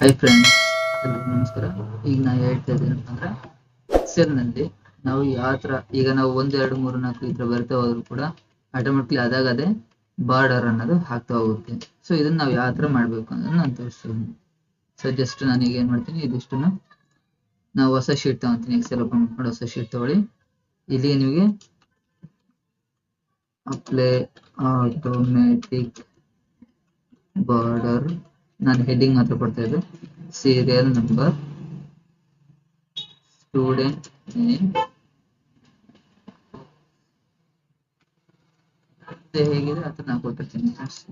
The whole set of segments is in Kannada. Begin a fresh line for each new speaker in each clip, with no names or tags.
ಹೈ ಫ್ರೆಂಡ್ಸ್ ಎಲ್ಲರಿಗೂ ನಮಸ್ಕಾರ. ಈಗ ನಾ ಹೇಳ್ತಾ ಇದ್ದೀನಿ ಅಂದ್ರೆ ಎಕ್ಸೆಲ್ನಲ್ಲಿ ನಾವು ಯಾವ ತರ ಈಗ ನಾವು ಒಂದು, ಎರಡು, ಮೂರು, ನಾಲ್ಕು ಈ ಬರ್ತಾ ಹೋದ್ರು ಕೂಡ ಆಟೋಮೆಟಿಕ್ಲಿ ಅದಾಗ ಅದೇ ಬಾರ್ಡರ್ ಅನ್ನೋದು ಹಾಕ್ತಾ ಹೋಗುತ್ತೆ. ಸೊ ಇದನ್ನ ನಾವು ಯಾವ ತರ ಮಾಡ್ಬೇಕು ಅನ್ನೋದನ್ನ ನಾನು ತೋರಿಸ್ತೀನಿ. ಸೊ ಜಸ್ಟ್ ನಾನು ಈಗ ಏನು ಮಾಡ್ತೀನಿ, ಇದಿಷ್ಟನ್ನು ನಾವು ಹೊಸ ಶೀಟ್ ತಗೊಂತೀನಿ ಎಕ್ಸೆಲ್ ಓಪನ್ ಮಾಡ್ಕೊಂಡು ಹೊಸ ಶೀಟ್ ತಗೊಳ್ಳಿ. ಇಲ್ಲಿ ನಿಮಗೆ ಅಪ್ಲೈ ಆಟೋಮೆಟಿಕ್ ಬಾರ್ಡರ್ ನಾನು ಹೆಡ್ಡಿಂಗ್ ಮಾತ್ರ ಕೊಡ್ತಾ ಇದ್ದೆ. ಸೀರಿಯಲ್ ನಂಬರ್ ಸ್ಟೂಡೆಂಟ್ ಹೇಗಿದೆ? ಆ ಥರ ನಾನು ಕೊಟ್ಟಿರ್ತೀನಿ.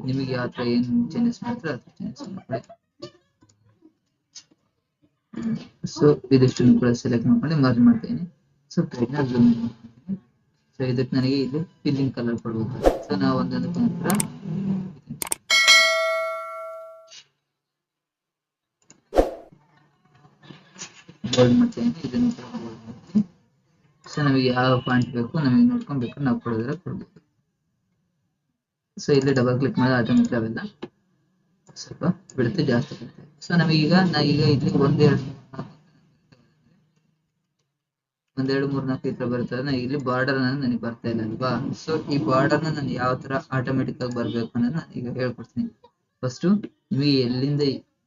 ನಿಮಗೆ ಆ ಥರ ಏನು ಚೇಂಜಸ್ ಮಾಡ್ತಾರೆ? ಥರ ಚೇಂಜಸ್ ಮಾಡ್ಕೊಳ್ಳಿ. ಸೊ ಇದಿಷ್ಟು ಕೂಡ ಸೆಲೆಕ್ಟ್ ಮಾಡ್ಕೊಂಡು ಮರ್ಜ್ ಮಾಡ್ತೀನಿ. ಸೊ ಸೊ ಇದಕ್ಕೆ ನನಗೆ ಇಲ್ಲಿ ಫಿಲ್ಲಿಂಗ್ ಕಲರ್ ಕೊಡ್ಬೇಕು. ಸೊ ನಾವು ಒಂದೊಂದು ನಂತರ ಬೋಲ್ಡ್ ಮಾಡ್ತೀನಿ ಇದನ್ನು ಬೋಲ್ಡ್ ಸೊ ನಮಗೆ ಯಾವ ಪಾಯಿಂಟ್ ಬೇಕು, ನಮಗೆ ನೋಡ್ಕೊಬೇಕು, ನಾವು ಕೊಡೋದ್ರೆ ಕೊಡಬೇಕು. ಸೊ ಇಲ್ಲಿ ಡಬಲ್ ಕ್ಲಿಕ್ ಮಾಡಿದ್ರೆ ಆಟೋಮೆಟಿಕ್ ಅವೆಲ್ಲ ಸ್ವಲ್ಪ ಬಿಡುತ್ತೆ, ಜಾಸ್ತಿ ಬಿಡುತ್ತೆ. ಸೊ ನಮಗೀಗ ನಾ ಈಗ ಇಲ್ಲಿ ಒಂದೆರಡು ಒಂದೆರಡು ಮೂರ್ ನಾಲ್ಕು ಈ ತರ ಬರ್ತದೆ ನಾ ಇಲ್ಲಿ ಬಾರ್ಡರ್ ನನಗೆ ಬರ್ತಾ ಇಲ್ಲ ಅಲ್ವಾ? ಸೊ ಈ ಬಾರ್ಡರ್ ನಾನು ಯಾವ ತರ ಆಟೋಮೆಟಿಕ್ ಆಗಿ ಬರ್ಬೇಕು ಅನ್ನೋದು ನಾನು ಈಗ ಹೇಳ್ಕೊಡ್ತೀನಿ. ಫಸ್ಟ್ ನಿಮಗೆ ಎಲ್ಲಿಂದ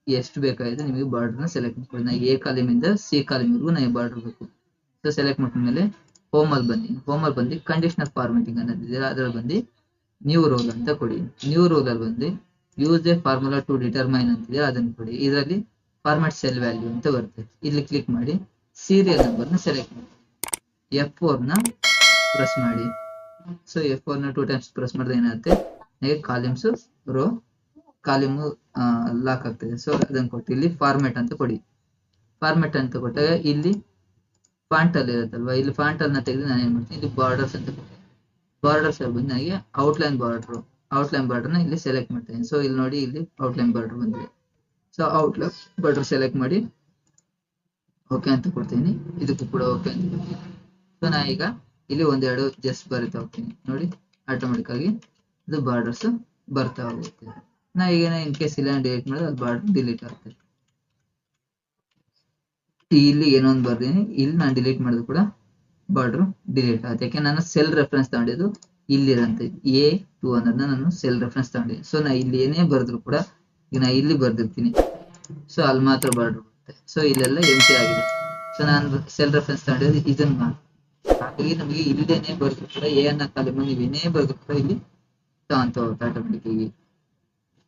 ಎಷ್ಟು ಬೇಕಾಗಿದೆ ನಿಮಗೆ ಬಾರ್ಡರ್ನ ಸೆಲೆಕ್ಟ್ ಮಾಡ್ಕೊಳ್ಳಿ ನಾ ಎ ಕಾಲಿಮಿಂದ ಸಿ ಕಾಲಿಮಿಗೂ ನನಗೆ ಬಾರ್ಡರ್ ಬೇಕು. ಸೊ ಸೆಲೆಕ್ಟ್ ಮಾಡ್ಕೊಂಡ್ಮೇಲೆ ಹೋಮ್ ಅಲ್ಲಿ ಬನ್ನಿ. ಹೋಮ್ ಅಲ್ಲಿ ಬಂದು ಕಂಡೀಷನಲ್ ಫಾರ್ಮೆಟಿಂಗ್ ಅನ್ನೋದಿದೆ ಅದರಲ್ಲಿ ಬಂದು ನ್ಯೂ ರೋಲ್ ಅಂತ ಕೊಡಿ. ನ್ಯೂ ರೋಲ್ ಅಲ್ಲಿ ಬಂದು use a formula to determine ಅಂತಿದೆ ಅದನ್ನು ಕೊಡಿ. ಇದರಲ್ಲಿ ಫಾರ್ಮ್ಯಾಟ್ ಸೆಲ್ ವ್ಯಾಲ್ಯೂ ಅಂತ ಬರುತ್ತೆ. ಇಲ್ಲಿ ಕ್ಲಿಕ್ ಮಾಡಿ ಸೀರಿಯಲ್ ನಂಬರ್ನ ಸೆಲೆಕ್ಟ್ ಮಾಡಿ. ಎಫ್ನ ಪ್ರೆಸ್ ಮಾಡಿ. ಸೊ ಎಫ್ನ ಟೂ ಟೈಮ್ಸ್ ಪ್ರೆಸ್ ಮಾಡಿದ್ರೆ ಏನಾಗುತ್ತೆ? ನನಗೆ ಕಾಲಮ್ಸು ರೋ ಕಾಲಿಮ್ ಲಾಕ್ ಆಗ್ತದೆ. ಸೊ ಅದನ್ನು ಕೊಟ್ಟು ಇಲ್ಲಿ ಫಾರ್ಮೆಟ್ ಅಂತ ಕೊಡಿ. ಫಾರ್ಮೆಟ್ ಅಂತ ಕೊಟ್ಟಾಗ ಇಲ್ಲಿ ಫಾಂಟ್ ಅಲ್ಲಿ ಇರುತ್ತಲ್ವಾ? ಇಲ್ಲಿ ಫಾಂಟ್ ಅನ್ನ ತೆಗೆದು ನಾನು ಏನ್ ಮಾಡ್ತೀನಿ? ಇಲ್ಲಿ ಬಾರ್ಡರ್ಸ್ ಅಂತ ಬಾರ್ಡರ್ಸ್ ಅಲ್ಲಿ ಬಂದು ನನಗೆ ಔಟ್ಲೈನ್ ಬಾರ್ಡರ್ನ ಇಲ್ಲಿ ಸೆಲೆಕ್ಟ್ ಮಾಡ್ತೀನಿ. ಸೊ ಇಲ್ಲಿ ನೋಡಿ, ಇಲ್ಲಿ ಔಟ್ಲೈನ್ ಬಾರ್ಡರ್ ಬಂದಿದೆ. ಸೊ ಔಟ್ಲೈನ್ ಬಾರ್ಡರ್ ಸೆಲೆಕ್ಟ್ ಮಾಡಿ ಓಕೆ ಅಂತ ಕೊಡ್ತೀನಿ. ಇದಕ್ಕೂ ಕೂಡ ಓಕೆ ಅಂತ ಸೊ ನಾ ಈಗ ಇಲ್ಲಿ ಒಂದೆರಡು ಜಸ್ಟ್ ಬರಿತಾ ಹೋಗ್ತೀನಿ ನೋಡಿ ಆಟೋಮೆಟಿಕ್ ಆಗಿ ಇದು ಬಾರ್ಡರ್ಸ್ ಬರ್ತಾ ಹೋಗುತ್ತೆ. ನಾ ಈಗ ಇನ್ ಕೇಸ್ ಇಲ್ಲ ಡಿಲೀಟ್ ಮಾಡಿದ್ರೆ ಅದು ಬಾರ್ಡರ್ ಡಿಲೀಟ್ ಆಗುತ್ತೆ. ಇಲ್ಲಿ ಏನೋ ಒಂದು ಬರ್ದೀನಿ, ಇಲ್ಲಿ ನಾನು ಡಿಲೀಟ್ ಮಾಡಿದ್ರು ಕೂಡ ಬಾರ್ಡರ್ ಡಿಲೀಟ್ ಆಗುತ್ತೆ. ಯಾಕೆ, ನಾನು ಸೆಲ್ ರೆಫರೆನ್ಸ್ ತಗೊಂಡಿದ್ದು ಇಲ್ಲಿರಂತೆ ಎ ಟು ಅನ್ನೋದನ್ನ ನಾನು ಸೆಲ್ ರೆಫರೆನ್ಸ್ ತಗೊಂಡಿದ್ದೀನಿ. ಸೊ ನಾ ಇಲ್ಲಿ ಏನೇ ಬರೆದ್ರು ಕೂಡ ಈಗ ನಾ ಇಲ್ಲಿ ಬರ್ದಿರ್ತೀನಿ. ಸೊ ಅಲ್ಲಿ ಮಾತ್ರ ಬಾರ್ಡರ್ ಬರುತ್ತೆ. ಸೊ ಇಲ್ಲೆಲ್ಲ ಎಂಟಿ ಆಗಿದೆ. ಸೊ ನಾನು ಸೆಲ್ ರೆಫರೆನ್ಸ್ ತಗೊಂಡಿದ್ದು ಇದನ್ನ ಮಾತ್ರ. ಹಾಗಾಗಿ ನಮಗೆ ಇಲ್ಲೇನೆ ಬರೆದ್ರು ಕೂಡ ಎ ಅನ್ನ ಕಾಲಮ್ ನೀವು ಏನೇ ಬರೆದ್ರು ಕೂಡ ಇಲ್ಲಿ ತಗೊಂತ ಆಟೋಮೆಟಿಕ್ ಆಗಿ